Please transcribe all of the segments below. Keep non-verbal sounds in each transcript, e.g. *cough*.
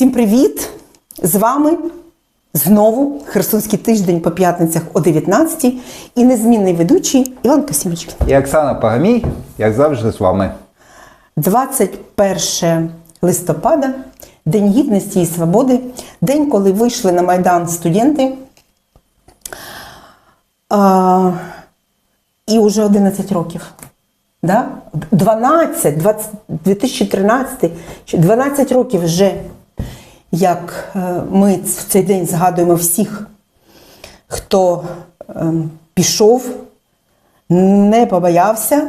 Всім привіт! З вами знову Херсонський тиждень по п'ятницях о 19 і незмінний ведучий Іван Косімочкин. І Оксана Пагамій, як завжди, з вами. 21 листопада, День гідності і свободи, день, коли вийшли на Майдан студенти. А, і вже 11 років. Да? 12, 20, 2013, 12 років вже, як е, ми в цей день згадуємо всіх, хто ем, пішов, не побоявся,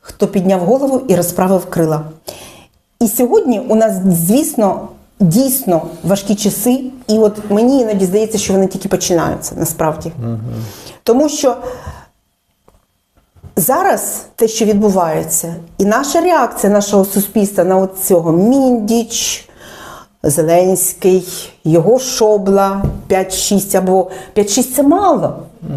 хто підняв голову і розправив крила. І сьогодні у нас, звісно, дійсно важкі часи, і от мені іноді здається, що вони тільки починаються насправді. Тому що зараз те, що відбувається, і наша реакція нашого суспільства на от цього Міндіч, Зеленський, його шобла 5-6 або 5-6 це мало.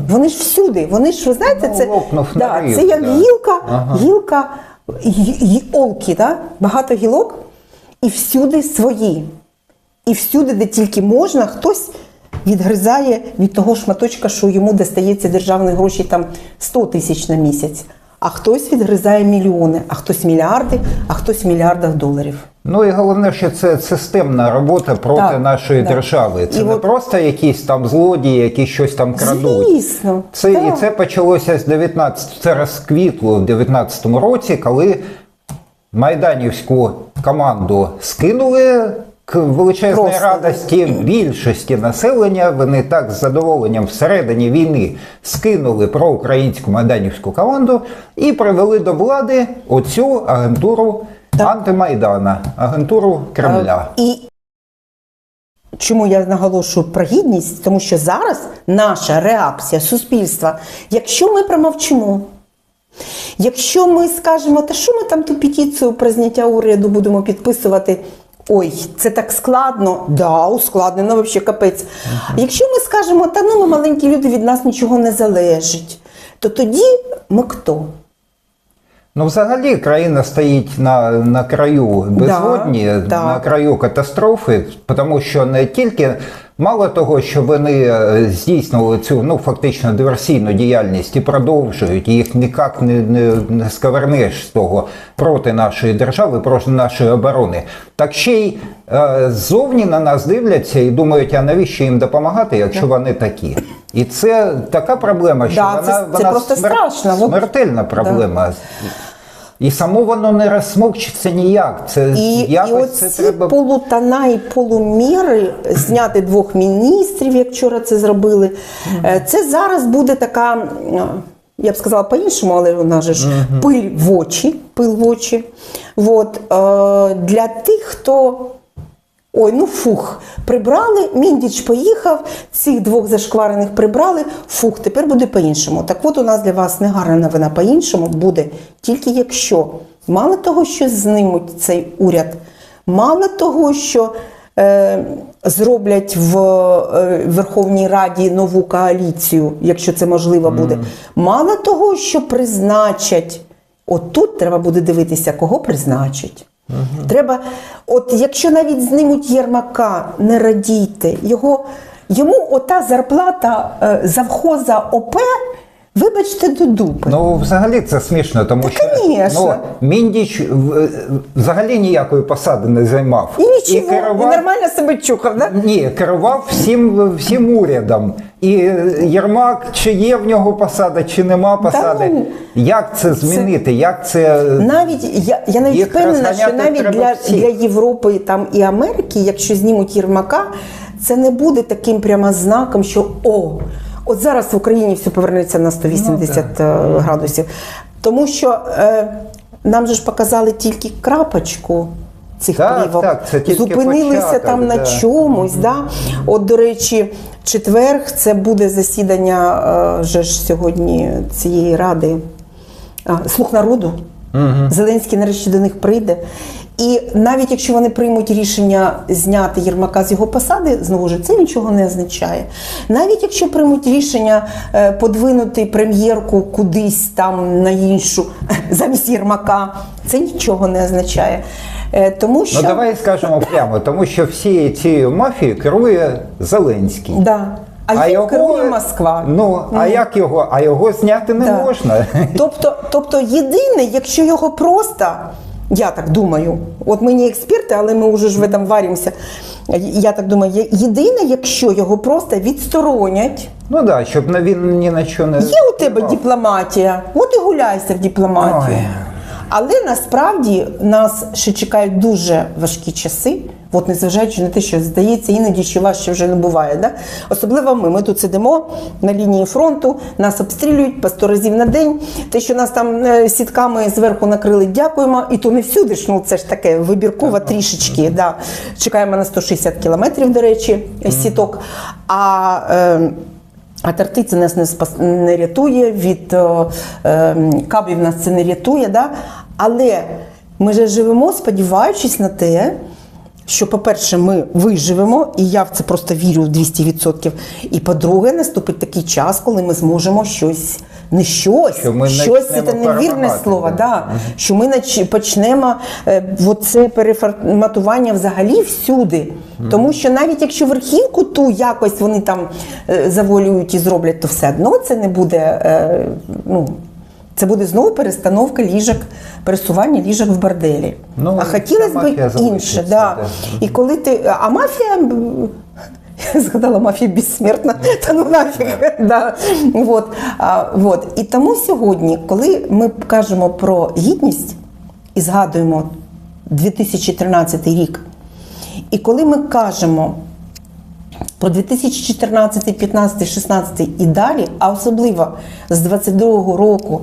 Вони ж всюди. Вони ж, ви знаєте, Ну, це, лопнув да, це як да. гілка, Ага. гілка гі- гі- олки, да? багато гілок, і всюди свої. І всюди, де тільки можна, хтось відгризає від того шматочка, що йому достається державних грошей там 100 тисяч на місяць. А хтось відгризає мільйони, а хтось мільярди, а хтось мільярдах доларів. Ну і головне, що це системна робота проти Так, нашої да. держави. Це І не от- просто якісь там злодії, які щось там крадуть. Звісно. Це, так. І це почалося з 19, це розквітло в 19-му році, коли майданівську команду скинули к величезній Просто. радості більшості населення. Вони так з задоволенням всередині війни скинули проукраїнську майданівську команду і привели до влади оцю агентуру антимайдана, агентуру Кремля. Е, І чому я наголошую про гідність? Тому що зараз наша реакція суспільства, якщо ми промовчимо, якщо ми скажемо, та що ми там ту петицію про зняття уряду будемо підписувати. Ой, це так складно. Да, ускладнено, взагалі капець. Якщо ми скажемо, та ну ми маленькі люди, від нас нічого не залежить, то тоді ми хто? Ну, взагалі, країна стоїть на, на краю безодні, да. на краю катастрофи, тому що не тільки мало того, що вони е, здійснили цю ну фактично диверсійну діяльність і продовжують, їх ніяк не, не, не сковернеш з того проти нашої держави, проти нашої оборони. Так ще й е, ззовні на нас дивляться і думають, а навіщо їм допомагати, якщо вони такі. І це така проблема, що Да, вона, це- це вона просто страшно. От- смертельна проблема. І само воно не розсмокчиться ніяк. Це І, і оці це треба. полутона і полуміри зняти двох міністрів, як вчора це зробили. е, Це зараз буде така, я б сказала по-іншому, але вона же ж пиль в очі. Пил в очі. От, е, для тих, хто. Ой, ну фух, прибрали, Міндіч поїхав, цих двох зашкварених прибрали, фух, тепер буде по-іншому. Так от у нас для вас негарна новина по-іншому буде тільки якщо мало того, що знимуть цей уряд, мало того, що е, зроблять в е, Верховній Раді нову коаліцію, якщо це можливо буде, мало того, що призначать, от тут треба буде дивитися, кого призначать. Треба, от якщо навіть знимуть Єрмака, не радійте. Його, йому ота зарплата е, завхоза ОП, вибачте, до дупи. Ну, взагалі це смішно, тому Та, що ну, Міндіч взагалі ніякої посади не займав. і нічого, і, керував, нормально себе чухав, да? Ні, керував всім, всім урядом. І Єрмак, чи є в нього посада, чи нема посади. ну, Як це змінити? Як це Навіть я, я навіть впевнена, що навіть для, для Європи там і Америки, якщо знімуть Єрмака, це не буде таким прямо знаком, що о, от зараз в Україні все повернеться на 180 Ну, е, градусів. Тому що е, нам же ж показали тільки крапочку. Цих Так, плівок так, це зупинилися початок, там на да. чомусь. Да? От, до речі, четверг це буде засідання е, вже ж сьогодні цієї ради. слух Слух народу. Зеленський нарешті до них прийде. І навіть якщо вони приймуть рішення зняти Єрмака з його посади, знову ж це нічого не означає. Навіть якщо приймуть рішення е, подвинути прем'єрку кудись там на іншу *laughs* замість Єрмака, це нічого не означає. Е, Тому що Ну давай скажемо прямо, тому що всією цією мафією керує Зеленський. да. А, їм керує Москва. Ну, а як його? А його зняти не Да. можна. *laughs* Тобто, тобто єдине, якщо його просто, я так думаю, от ми не експерти, але ми вже ж в этом варимося. Я так думаю, єдине, якщо його просто відсторонять, Ну так, да, щоб на- він ні на що не. є у тебе дипломатія, от і гуляйся в дипломатії. Ой. Але насправді нас ще чекають дуже важкі часи. От незважаючи на те, що здається, іноді що важче вже не буває. Да? Особливо ми. Ми тут сидимо на лінії фронту, нас обстрілюють по 100 разів на день. Те, що нас там е, сітками зверху накрили, дякуємо. І то не всюди ж, ну це ж таке вибірково трішечки. Да. Чекаємо на 160 кілометрів, до речі, сіток. А е, а тарти це нас не, спас, не рятує, від е, е, кабів нас це не рятує. Да? Але ми же живемо, сподіваючись на те, що, по-перше, ми виживемо, і я в це просто вірю в 200%. І по-друге, наступить такий час, коли ми зможемо щось, не щось, Що ми щось це невірне слово. да. Да, що ми почнемо е, це переформатування взагалі всюди. Тому що навіть якщо верхівку ту якось вони там е, заволюють і зроблять, то все одно це не буде. е, ну, це буде знову перестановка ліжок, пересування ліжок в борделі. Ну, а хотілося б інше. Да. І коли ти. А мафія. *laughs* Я згадала мафія безсмертна, *laughs* та ну нафіг. Да. Вот. А, вот. І тому сьогодні, коли ми кажемо про гідність і згадуємо 2013 рік, і коли ми кажемо про 2014, 15, 16 і далі, а особливо з 22 року.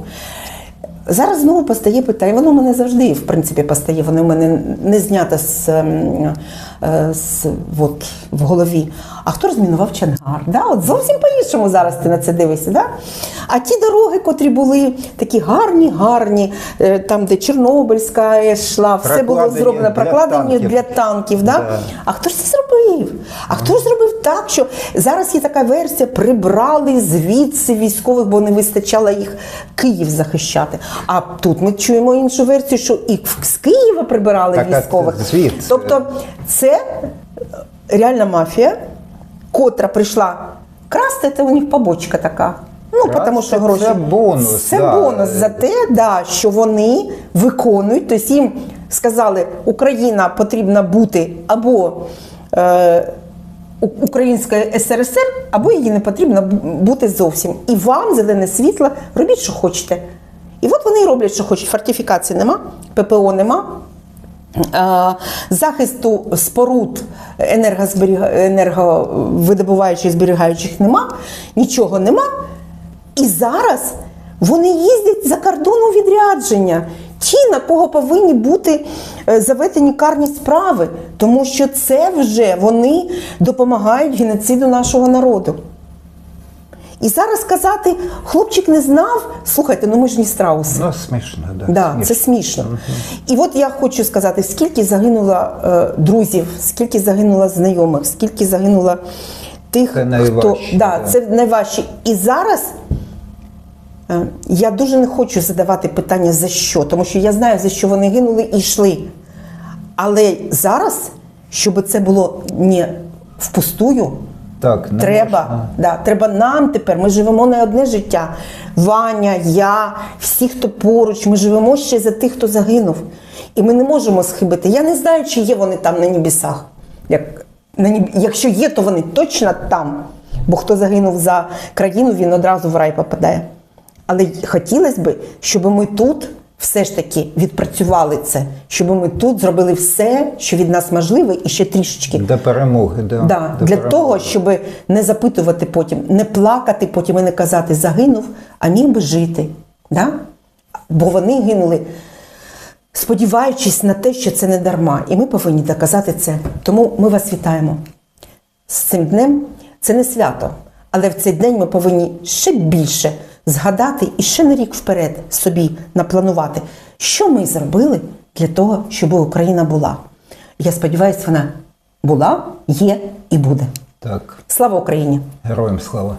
Зараз знову постає питання, воно в мене завжди, в принципі, постає, воно в мене не знято з, ем, е, з, от, в голові. А хто розмінував Чангар? Да? От зовсім по-іншому зараз ти на це дивишся. Да? А ті дороги, котрі були такі гарні, гарні, е, там, де Чорнобильська йшла, все було Прокладені зроблено, для прокладені танків. для танків. Да? Да. А хто ж це зробив? А хто ж зробив так, що зараз є така версія, прибрали звідси військових, бо не вистачало їх Київ захищати. А тут ми чуємо іншу версію, що і з Києва прибирали Так, військових. звідси? Тобто це реальна мафія, котра прийшла красти, це у них побочка така. Ну, тому що це бонус, Це да. бонус за те, да, що вони виконують, тобто їм сказали, Україна потрібна бути або е, Українська СРСР, або її не потрібно бути зовсім. І вам зелене світло, робіть, що хочете. І от вони і роблять, що хочуть. Фортифікації нема, ППО нема. Е, Захисту споруд енерговидобуваючих зберігаючих нема, нічого нема. І зараз вони їздять за кордон відрядження. Ті, на кого повинні бути е, заведені карні справи, тому що це вже вони допомагають геноциду нашого народу. І зараз сказати, хлопчик не знав, слухайте, ну ми ж не страуси. Ну, смішно, да. Да, смішно. це смішно. І от я хочу сказати, скільки загинуло е, друзів, скільки загинуло знайомих, скільки загинуло тих, Це хто да, да. це найважче. І зараз е, я дуже не хочу задавати питання за що, тому що я знаю, за що вони гинули і йшли. Але зараз, щоб це було не впустую, Так, не Треба, можна. да, треба нам тепер. Ми живемо не одне життя. Ваня, я, всі, хто поруч, ми живемо ще за тих, хто загинув. І ми не можемо схибити. Я не знаю, чи є вони там на небесах. Як, на неб... Якщо є, то вони точно там. Бо хто загинув за країну, він одразу в рай попадає. Але хотілося б, щоб ми тут все ж таки відпрацювали це, щоб ми тут зробили все, що від нас можливе, і ще трішечки. До перемоги, да. Да, до для перемоги. того, щоб не запитувати потім, не плакати потім і не казати загинув, а міг би жити. Да? Бо вони гинули, сподіваючись на те, що це не дарма. І ми повинні доказати це. Тому ми вас вітаємо з цим днем. Це не свято, але в цей день ми повинні ще більше згадати і ще на рік вперед собі напланувати, що ми зробили для того, щоб Україна була. Я сподіваюся, вона була, є і буде. Так, Слава Україні! героям слава.